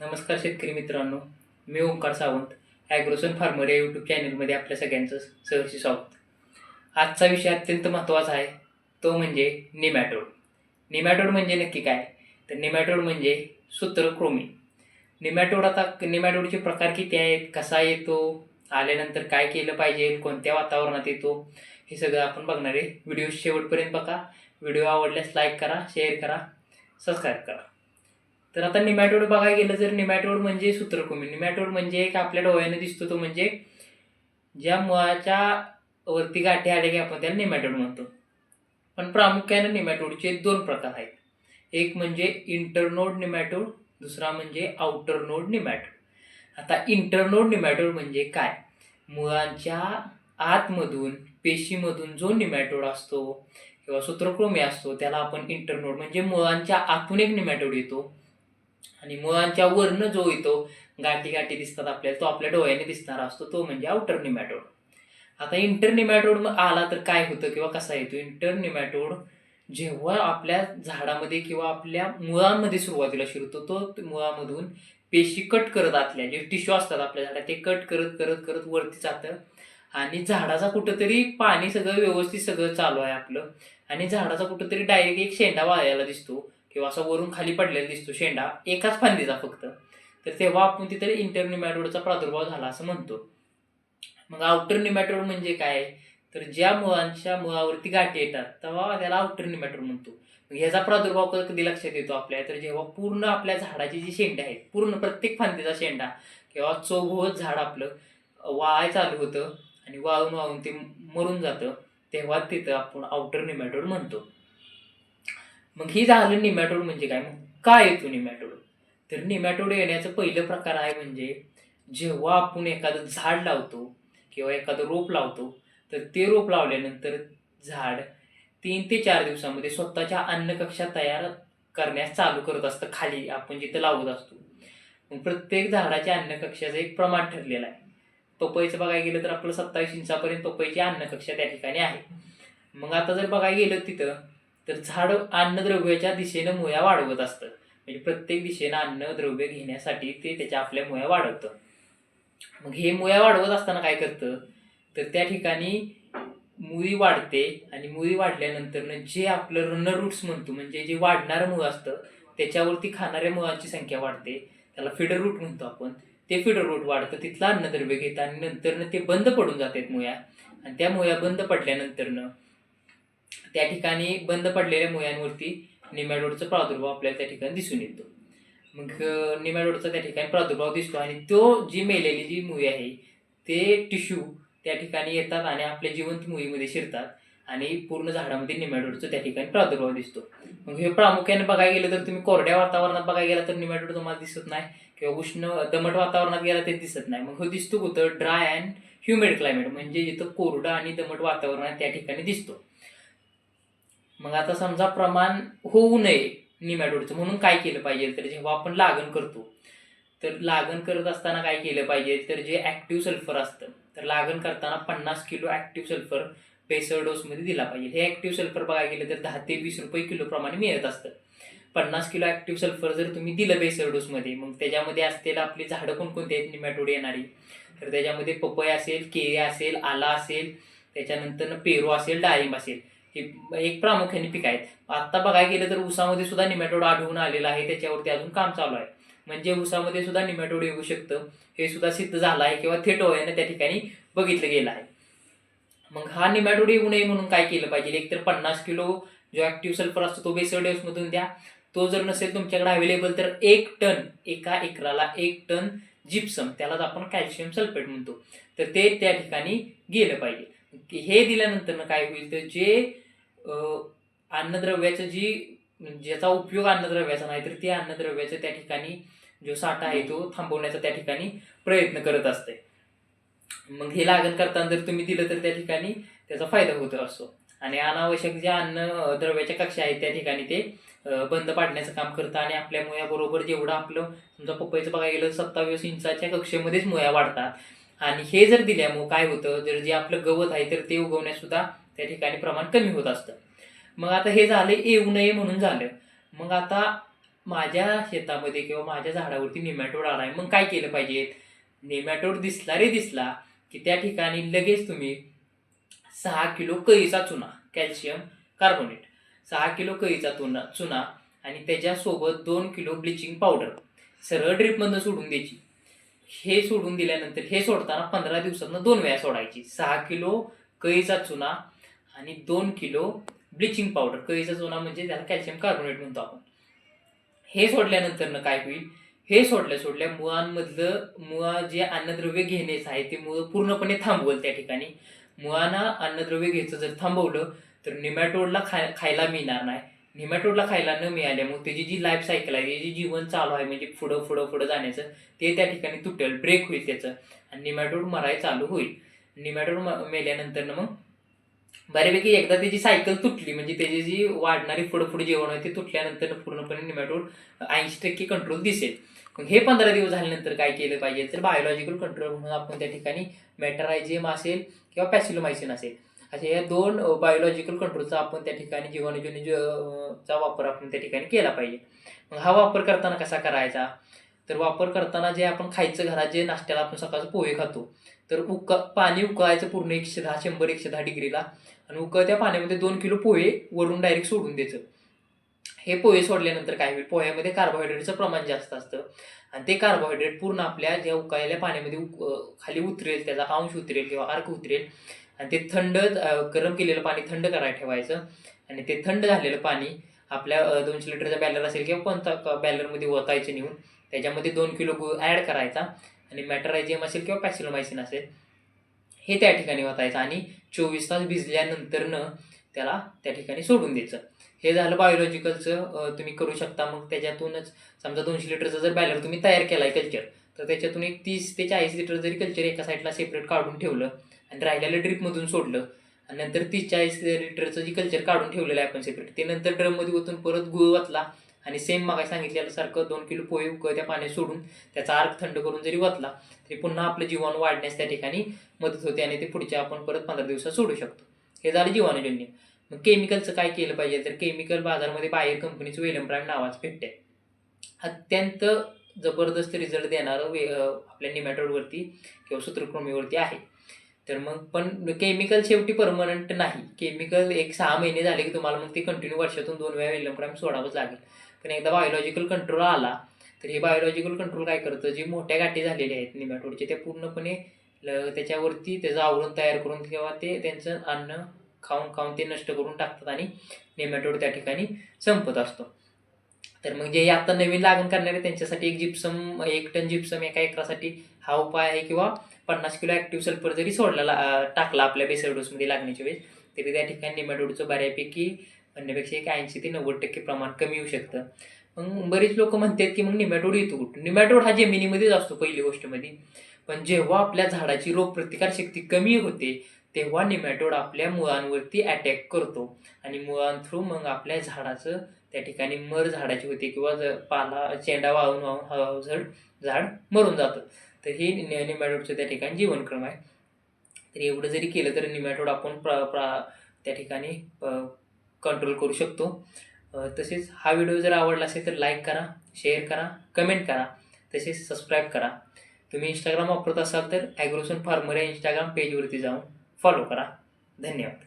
नमस्कार शेतकरी मित्रांनो मी ओंकार सावंत ॲग्रोसन फार्मर या यूट्यूब चॅनलमध्ये आपल्या सगळ्यांचं सहर्षी स्वागत. आजचा विषय अत्यंत महत्त्वाचा आहे तो म्हणजे निमॅटोड. निमॅटोड म्हणजे नक्की काय? तर निमॅटोड म्हणजे सूत्रकृमी. निमॅटोड आता निमॅटोडचे प्रकार किती आहेत कसा येतो आल्यानंतर काय केलं पाहिजे कोणत्या वातावरणात येतो हे सगळं आपण बघणार आहे. व्हिडिओ शेवटपर्यंत बघा. व्हिडिओ आवडल्यास लाईक करा शेअर करा सबस्क्राईब करा. तर आता निमॅटोड बघायला गेलं तर निमॅटोड म्हणजे सूत्रकृमी निमॅटोड म्हणजे एक आपल्या डोळ्याने दिसतो तो म्हणजे ज्या मुळाच्या वरती गाठी आल्या की आपण त्याला निमॅटोड म्हणतो. पण प्रामुख्याने निमॅटोडचे दोन प्रकार आहेत. एक म्हणजे इंटरनोड निमॅटोड दुसरा म्हणजे आउटर नोड निमॅटोड. आता इंटरनोड निमॅटोड म्हणजे काय? मुळांच्या आतमधून पेशीमधून जो निमॅटोड असतो किंवा सूत्रकृमी असतो त्याला आपण इंटरनोड म्हणजे मुळांच्या आतून एक निमॅटोड येतो. आणि मुळांच्या वरनं जो येतो गाठी गाठी दिसतात आपल्याला तो आपल्या डोळ्याने दिसणारा असतो तो म्हणजे आउटर निमॅटोड आता इंटर निमॅटोड आला तर काय होतं किंवा कसा येतो? इंटर निमॅटोड जेव्हा आपल्या झाडामध्ये किंवा आपल्या मुळांमध्ये सुरुवातीला शिरतो तो मुळामधून पेशी कट करत आतल्या जे टिश्यू असतात आपल्या झाडात ते कट करत करत करत वरती जातं. आणि झाडाचा कुठंतरी पाणी सगळं व्यवस्थित सगळं चालू आहे आपलं. आणि झाडाचा कुठंतरी डायरेक्ट एक शेंडा वाळायला दिसतो. किंवा असा वरून खाली पडलेला दिसतो शेंडा एकाच फांदीचा फक्त. तर तेव्हा आपण तिथे इंटर निमॅटोडचा प्रादुर्भाव झाला असं म्हणतो. मग आउटर निमॅटोड म्हणजे काय? तर ज्या मुळांच्या मुळावरती गाठी येतात तेव्हा त्याला आउटर निमॅटोड म्हणतो. मग ह्याचा प्रादुर्भाव कधी लक्षात येतो आपल्या? तर जेव्हा पूर्ण आपल्या झाडाची जी शेंडे आहेत पूर्ण प्रत्येक फांदीचा शेंडा किंवा चौभोवत झाड आपलं वाळाय चालू होतं आणि वाळून वाळून ते मरून जातं तेव्हा तिथं आपण आउटर निमॅटोड म्हणतो. मग ही झालं निमॅटोड म्हणजे काय? मग काय येतो निमॅटोड? तर निमॅटोड येण्याचं पहिलं प्रकार आहे म्हणजे जेव्हा आपण एखादं झाड लावतो किंवा एखादं रोप लावतो तर ते रोप लावल्यानंतर झाड तीन ते चार दिवसामध्ये स्वतःच्या अन्नकक्षा तयार करण्यास चालू करत असतं. खाली आपण जिथं लावत असतो. मग प्रत्येक झाडाच्या अन्नकक्षाचं एक प्रमाण ठरलेलं आहे. पपईचं बघायला गेलं तर आपलं सत्तावीस इंचापर्यंत पपईची अन्नकक्षा त्या ठिकाणी आहे. मग आता जर बघायला गेलं तिथं तर झाड अन्नद्रव्याच्या दिशेनं मुळ्या वाढवत असतं म्हणजे प्रत्येक दिशेनं अन्नद्रव्य घेण्यासाठी ते त्याच्या आपल्या मुळ्या वाढवतं. मग हे मुळ्या वाढवत असताना काय करतं? तर त्या ठिकाणी मुळी वाढते आणि मुळी वाढल्यानंतर जे आपलं रनर रूट्स म्हणतो म्हणजे जे वाढणारं मुळ असतं त्याच्यावरती खाणाऱ्या मुळांची संख्या वाढते. त्याला फिडर रूट म्हणतो आपण. ते फिडर रूट वाढतं तिथलं अन्नद्रव्य घेतं आणि नंतरनं ते बंद पडून जातात मुळ्या. आणि त्या मुळ्या बंद पडल्यानंतरनं त्या ठिकाणी बंद पडलेल्या मुयांवरती निमॅडोडचा प्रादुर्भाव आपल्याला त्या ठिकाणी दिसून येतो. मग निमॅडोडचा त्या ठिकाणी प्रादुर्भाव दिसतो आणि तो जी मेलेली जी मुई आहे ते टिश्यू त्या ठिकाणी येतात आणि आपल्या जिवंत मुईमध्ये शिरतात आणि पूर्ण झाडामध्ये निमॅडोडचा त्या ठिकाणी प्रादुर्भाव दिसतो. मग हे प्रामुख्याने बघायला गेलं तर तुम्ही कोरड्या वातावरणात बघायला गेला तर निमॅडोड तुम्हाला दिसत नाही किंवा उष्ण दमट वातावरणात गेला ते दिसत नाही. मग हो दिसतो कुठं? ड्राय अँड ह्युमिड क्लायमेट म्हणजे जिथं कोरडं आणि दमट वातावरण आहे त्या ठिकाणी दिसतो. मग आता समजा प्रमाण होऊ नये निमॅटोडचं म्हणून काय केलं पाहिजे? तर जेव्हा आपण लागण करतो तर लागण करत असताना काय केलं पाहिजे? तर जे ॲक्टिव्ह सल्फर असतं तर लागण करताना पन्नास किलो ॲक्टिव्ह सल्फर पेसर डोसमध्ये दिला पाहिजे. हे ॲक्टिव्ह सल्फर बघायला गेलं तर दहा ते वीस रुपये किलो प्रमाणे मिळत असतं. पन्नास किलो ॲक्टिव्ह सल्फर जर तुम्ही दिलं बेसर डोसमध्ये मग त्याच्यामध्ये असलेलं आपली झाडं कोणकोणती आहेत? निमॅटोड येणारी. तर त्याच्यामध्ये पपई असेल केळी असेल आला असेल त्याच्यानंतर पेरू असेल डाळिंब असेल. हे एक प्रामुख्याने पीक आहेत. आत्ता बघायला गेलं तर ऊसामध्ये सुद्धा निमॅटोड आढळून आलेला आहे. त्याच्यावरती अजून काम चालू आहे. म्हणजे ऊसामध्ये सुद्धा निमॅटोड येऊ शकतं. हे सुद्धा सिद्ध झालं आहे किंवा थेट डोळ्यानं त्या ठिकाणी बघितलं गेलं आहे. मग हा निमॅटोड येऊ नये म्हणून काय केलं पाहिजे? एकतर पन्नास किलो जो ॲक्टिव्ह सल्फर असतो तो बेसर डोसमधून द्या. तो जर नसेल तुमच्याकडे अवेलेबल तर एक टन एका एकराला एक टन जिप्सम त्यालाच आपण कॅल्शियम सल्फेट म्हणतो. तर ते त्या ठिकाणी गेलं पाहिजे. हे दिल्यानंतर काय होईल? तर जे अन्नद्रव्याचं जी ज्याचा उपयोग अन्नद्रव्याचा नाही तर ते अन्नद्रव्याचा त्या ठिकाणी जो साठा आहे तो थांबवण्याचा त्या ठिकाणी प्रयत्न करत असते. मग हे लागण करताना जर तुम्ही दिलं तर त्या ठिकाणी त्याचा फायदा होत असतो. आणि अनावश्यक ज्या अन्न द्रव्याच्या कक्षा आहेत त्या ठिकाणी ते बंद पाडण्याचं काम करतं आणि आपल्या मुळ्याबरोबर जेवढं आपलं समजा पपईचं बघायला गेलं सत्तावीस इंचाच्या कक्षेमध्येच मुळ्या वाढतात. आणि हे जर दिल्यामुळं काय होतं जर जे आपलं गवत आहे तर ते उगवण्यास सुद्धा त्या ठिकाणी प्रमाण कमी होत असतं. मग आता हे झालं येऊ नये म्हणून झालं. मग आता माझ्या शेतामध्ये किंवा माझ्या झाडावरती निमॅटोड आला आहे मग काय केलं पाहिजे? निमॅटोड दिसला रे दिसला की त्या ठिकाणी लगेच तुम्ही सहा किलो कळीचा चुना कॅल्शियम कार्बोनेट सहा किलो कळीचा चुना चुना आणि त्याच्यासोबत दोन किलो ब्लिचिंग पावडर सरळ ड्रिपमधनं सोडून द्यायची. हे सोडून दिल्यानंतर हे सोडताना पंधरा दिवसातनं दोन वेळा सोडायची. सहा किलो कळीचा चुना आणि दोन किलो ब्लिचिंग पावडर कळीचा चुना म्हणजे त्याला कॅल्शियम कार्बोनेट म्हणतो आपण. हे सोडल्यानंतर काय होईल? हे सोडल्या सोडल्या मुळांमधलं मुळा जे अन्नद्रव्य घेण्याचं आहे ते मुळं पूर्णपणे थांबवल त्या ठिकाणी. मुळांना अन्नद्रव्य घ्यायचं जर थांबवलं तर निमॅटोडला खाय खायला मिळणार नाही. निमॅटोडला खायला न मिळाल्यामुळे त्याची जी लाईफ सायकल आहे त्याची जीवन चालू आहे म्हणजे पुढं पुढं पुढं जाण्याचं ते त्या ठिकाणी तुटेल ब्रेक होईल त्याचं. आणि निमॅटोड मराय चालू होईल. निमॅटोड मेल्यानंतर मग बऱ्यापैकी एकदा त्याची सायकल तुटली म्हणजे त्याची जी वाढणारी पुढं पुढे जेवण आहे ते तुटल्यानंतर पूर्णपणे निमॅटोड ऐंशी टक्के कंट्रोल दिसेल. मग हे पंधरा दिवस झाल्यानंतर काय केलं पाहिजे? तर बायोलॉजिकल कंट्रोल म्हणून आपण त्या ठिकाणी मॅटरायझियम असेल किंवा पॅसिलोमायसिन असेल. अशा या दोन बायोलॉजिकल कंट्रोलचा आपण त्या ठिकाणी जीवाणूजन्य चा वापर आपण त्या ठिकाणी केला पाहिजे. मग हा वापर करताना कसा करायचा? तर वापर करताना जे आपण खायचं घरात जे नाश्त्याला आपण सकाळचं पोहे खातो तर उका पाणी उकळायचं पूर्ण एकशे दहा शंभर एकशे दहा डिग्रीला. आणि उकळत्या पाण्यामध्ये दोन किलो पोहे वरून डायरेक्ट सोडून द्यायचं. हे पोहे सोडल्यानंतर काय होईल? पोह्यामध्ये कार्बोहायड्रेटचं प्रमाण जास्त असतं. आणि ते कार्बोहायड्रेट पूर्ण आपल्या ज्या उकळलेल्या पाण्यामध्ये उक खाली उतरेल त्याचा अंश उतरेल किंवा अर्क उतरेल. आणि ते थंड गरम केलेलं पाणी थंड करायला ठेवायचं. आणि ते थंड झालेलं पाणी आपल्या दोनशे लिटरचा बॅलर असेल किंवा कोणता बॅलरमध्ये ओतायचं नेऊन त्याच्यामध्ये दोन किलो गूळ ॲड करायचा. आणि मॅटरायझियम असेल किंवा पॅसिलोमायसिन असेल हे त्या ठिकाणी वाचायचं आणि चोवीस तास भिजल्यानंतरनं त्याला त्या ठिकाणी सोडून द्यायचं. हे झालं बायोलॉजिकलचं तुम्ही करू शकता. मग त्याच्यातूनच समजा दोनशे लिटरचं जर बॅलर तुम्ही तयार केला आहे कल्चर तर त्याच्यातून एक तीस ते चाळीस लिटर जरी कल्चर एका साईडला सेपरेट काढून ठेवलं आणि राहिलेलं ड्रिपमधून सोडलं आणि नंतर तीस चाळीस लिटरचं जी कल्चर काढून ठेवलेलं आहे आपण सेपरेट ते नंतर ड्रममध्ये ओतून परत गुळ वाचला आणि सेम मागा सांगितल्यासारखं दोन किलो पोहे उकळत्या पाण्यात सोडून त्याचा अर्क थंड करून जरी वतला तरी पुन्हा आपलं जीवाणू वाढण्यास त्या ठिकाणी मदत होते आणि ते पुढच्या आपण परत पंधरा दिवसात सोडू शकतो. हे झालं जीवाणूजन्य मग केमिकलचं काय केलं पाहिजे? तर केमिकल बाजारामध्ये बाहेर कंपनीचं वेलम प्राईम नावाचं भेटते अत्यंत जबरदस्त रिझल्ट देणारं वे आपल्या निमॅटोडवरती किंवा सूत्रकृमीवरती आहे. तर मग पण केमिकल शेवटी परमनंट नाही. केमिकल एक सहा महिने झाले की तुम्हाला मग ते कंटिन्यू वर्षातून दोन वेळा वेलम प्राईम सोडावंच लागेल. पण एकदा बायोलॉजिकल कंट्रोल आला तर हे बायोलॉजिकल कंट्रोल काय करतं? जे मोठ्या गाठी झालेल्या आहेत निमॅटोडचे ते पूर्णपणे त्याच्यावरती त्याचं आवरण तयार करून किंवा ते त्यांचं अन्न खाऊन खाऊन ते नष्ट करून टाकतात आणि नेमॅटोड त्या ठिकाणी संपत असतो. तर मग जे आता नवीन लागण करणारे त्यांच्यासाठी एक जिप्सम एक टन जिप्सम एका एकरासाठी हा उपाय आहे किंवा पन्नास किलो ॲक्टिव्ह सल्फर जरी सोडला टाकला आपल्या बेसर डोसमध्ये लागण्याच्या वेळेस तरी त्या ठिकाणी निमॅटोडचं बऱ्यापैकी म्हणण्यापेक्षा एक ऐंशी ते नव्वद टक्के प्रमाण कमी येऊ शकतं. मग बरेच लोक म्हणतात की मग निमॅटोड येतो कुठं? निमॅटोड हा जमिनीमध्येच असतो पहिली गोष्टमध्ये. पण जेव्हा आपल्या झाडाची रोगप्रतिकारशक्ती कमी होते तेव्हा निमॅटोड आपल्या मुळांवरती अटॅक करतो. आणि मुळांथ्रू मग आपल्या झाडाचं त्या ठिकाणी मर झाडाची होते किंवा ज- पाला चेंडा वाहून वाहून हळूहळू झाड झाड मरून जातं. तर हे नि- निमॅटोडचं त्या ठिकाणी जीवनक्रम आहे. तर एवढं जरी केलं तर निमॅटोड आपण प्र प्रा त्या ठिकाणी कंट्रोल करू शकतो. तसेच हा व्हिडिओ जर आवडला असेल तर लाईक करा शेअर करा कमेंट करा. तसेच सबस्क्राईब करा. तुम्ही इंस्टाग्राम वापरत असाल तर ॲग्रोसन फार्मर या इंस्टाग्राम पेजवरती जाऊन फॉलो करा. धन्यवाद.